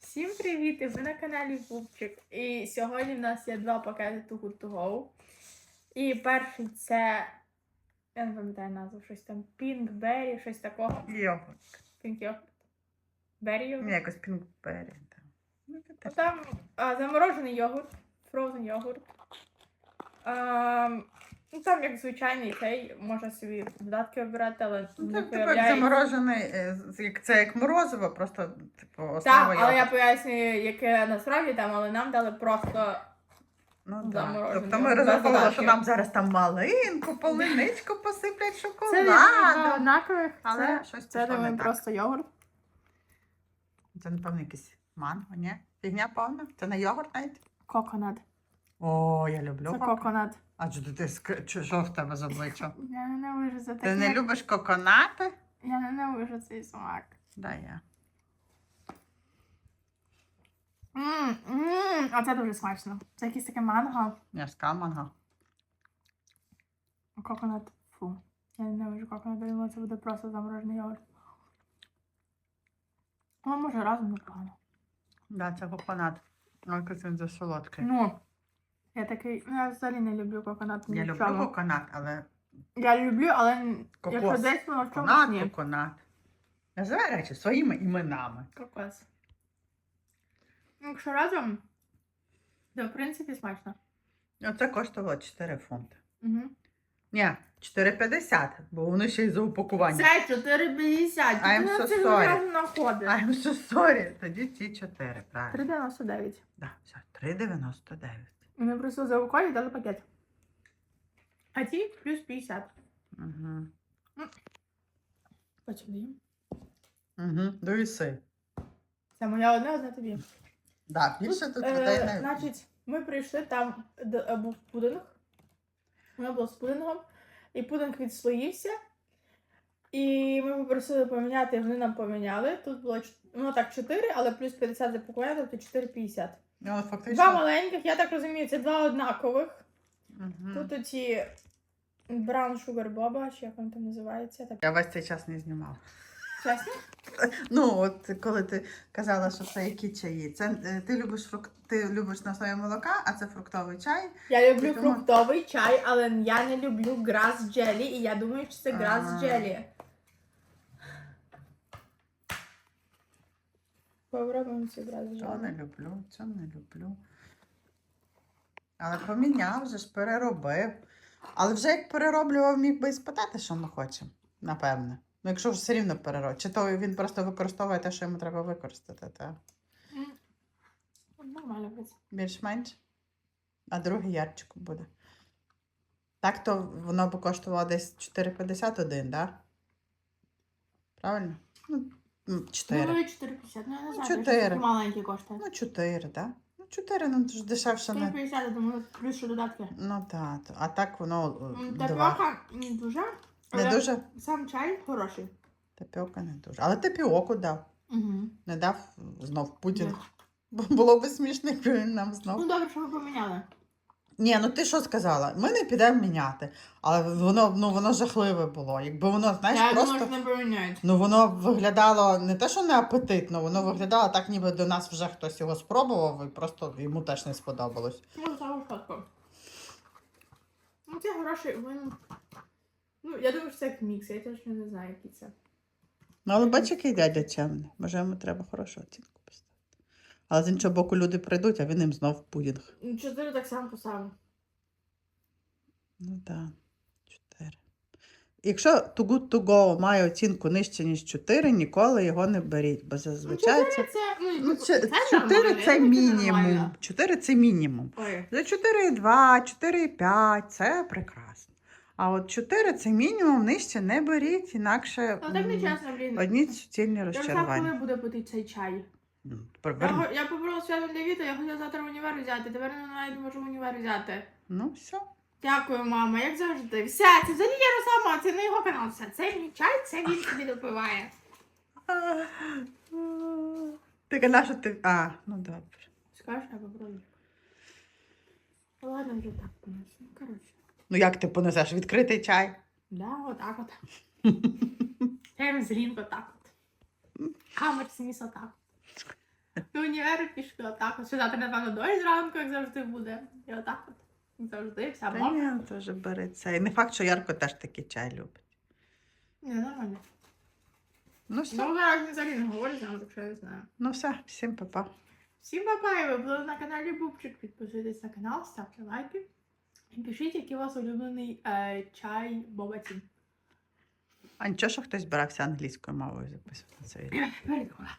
Всім привіт! І ви на каналі Пупчик. І сьогодні в нас є два пакети Too Good To Go. І перший це. Я не пам'ятаю назву, щось там Pink Berry, щось такого. Йогурт. Pink Yogurt. Berry йогурт. Ні, якось пінкбері. Це Ну. Там а, заморожений йогурт, frozen йогурт. А, ну, там, як звичайний цей, можна собі додатки обирати, але Ну, не Це типу як появляється. заморожений, е, з- як- це як морозиво, просто типу основа Так, але я пояснюю, яке насправді там, але нам дали просто Ну, да. Тобто ми без розраховували, що додатків. нам зараз там малинку, полиничку посиплять Це шоколадом. однакових, Але це, щось це пішло не так. просто йогурт. Це, напевно, якийсь манго, ні? Фігня повна? Це не йогурт навіть? Коконат. О, я люблю Це коконат. А що ти ск- чи- що в тебе з обличчя? Я ненавижу це Ти таке. не любиш коконати? Я ненавижу цей смак. Да, я. Мм, мм, а це дуже смачно. Це якесь таке манго. М'яска манго. Коконат. Фу. Я ненавижу коконат, я думала, це буде просто заморожений йогурт. Ну, може разом непогано. Да, це коконат. Ой, який він засолодкий. Ну, я такий, ну, я взагалі не люблю коконат. Я люблю коконат, але Я люблю, але Кокос. якщо десь воно в чомусь коконат, ні. коконат. Називай речі своїми іменами. Кокос. Ну, Якщо разом, то в принципі смачно. Оце коштувало 4 фунти. Угу. Ні, 4,50, бо воно ще й за упакування. Це 4,50. I'm so sorry. знаходиш. I'm so sorry. Тоді ці 4, правильно. 3,99. Да, все, 3,99. Вони просто за рукою дали пакет. А ті плюс 50. Угу. Їм. Угу. Доїси. Це моя одна, одна тобі. Да, більше тут е, людей не... Значить, ми прийшли, там д- е, був пудинг. Воно було з пудингом. І пудинг відслоївся. І ми попросили поміняти, вони нам поміняли. Тут було ну так 4, але плюс 50 за пакування, тобто 4,50. Ну, але Два маленьких, я так розумію, це два однакових. Угу. Тут оці Brown Sugar Boba, чи як він там називається. Так, Я весь цей час не знімала. чесно? Ну, от коли ти казала, що це які чаї. Це е, ти любиш фрукт, ти любиш на основі молока, а це фруктовий чай. Я люблю Тому- фруктовий чай, але я не люблю грас джелі, і я думаю, що це грас джелі. Попробуємо цю грас Цього не люблю, цього не люблю. Але поміняв вже ж переробив. Але вже як перероблював, міг би і спитати, що ми хочемо, напевне. Ну, якщо ж все рівно переробить. Чи то він просто використовує те, що йому треба використати, так? Нормально, принципі. Більш-менш. А другий ярчику буде. Так, то воно б коштувало десь 4,51, так? Правильно? Ну, 4. Ну, і 4,50. Ну, я не Ну, знаю, чотири. такі маленькі коштує. Ну, 4, так? Ну, 4, ну це ж дешевше не. 4,50, я думаю, плюс ще додатки. Ну так, а так воно М, е, два. Не дуже, Не але дуже? сам чай хороший. Тапіока не дуже. Але тапіоку дав. Угу. Не дав знов Путін. Бо Було би смішно, якби він нам Ну, добре, що ви поміняли. Ні, ну ти що сказала? Ми не підемо міняти. Але воно, ну, воно жахливе було. Якби воно, знаєш, я просто. думаю. Ну воно виглядало не те, що не апетитно, воно виглядало так, ніби до нас вже хтось його спробував, і просто йому теж не сподобалось. Ну. Ну, це хороший, він... Ну, я думаю, що це як мікс, я точно не знаю, який це. Ну, але бач, який дядя чемний. Може, йому треба хорошу оцінку. Але з іншого боку, люди прийдуть, а він їм знов пудінг. Ну, Чотири так само поставив. Ну так, 4. Якщо Too Good To Go має оцінку нижче, ніж 4, ніколи його не беріть, бо зазвичай це. Чотири це, ну, Ну, це, 4 мінімум. 4 це мінімум. Ой. За 4,2, 4,5 це прекрасно. А от 4 це мінімум, нижче не беріть, інакше Ну, так не чесно, блін. одні суцільні Я не знаю, коли буде пити цей чай. Ну, тепер Я, верни. я побрала свято для Віта, я хотіла завтра в універ взяти, тепер не навіть не можу в універ взяти. Ну, все. Дякую, мама, як завжди. Все, це взагалі я сама, це не його канал. Все, це мій чай, це він собі допиває. Ти казала, що ти. А, ну добре. Скажеш, я попробую. Ладно, вже так понесу. Ну, коротше. Ну як ти понесеш відкритий чай? Да, отак от. Прям зрінко так от. Камер сміс отак. Ну, до універу пішки, отак. От. Що завтра, напевно, дощ зранку, як завжди буде. І отак от. Завжди, вся Та теж бери це. І не факт, що Ярко теж такий чай любить. Ні, нормально. Ну все, Ну, зараз взагалі не говорить, з нами, так що я не знаю. ну все, всім па-па. Всім бабай, ви були на каналі Бубчик. Підписуйтесь на канал, ставте лайки. І пишіть, який у вас улюблений е, чай Бобаті. А нічого, що хтось збирався англійською мовою записувати це відео? Передумала.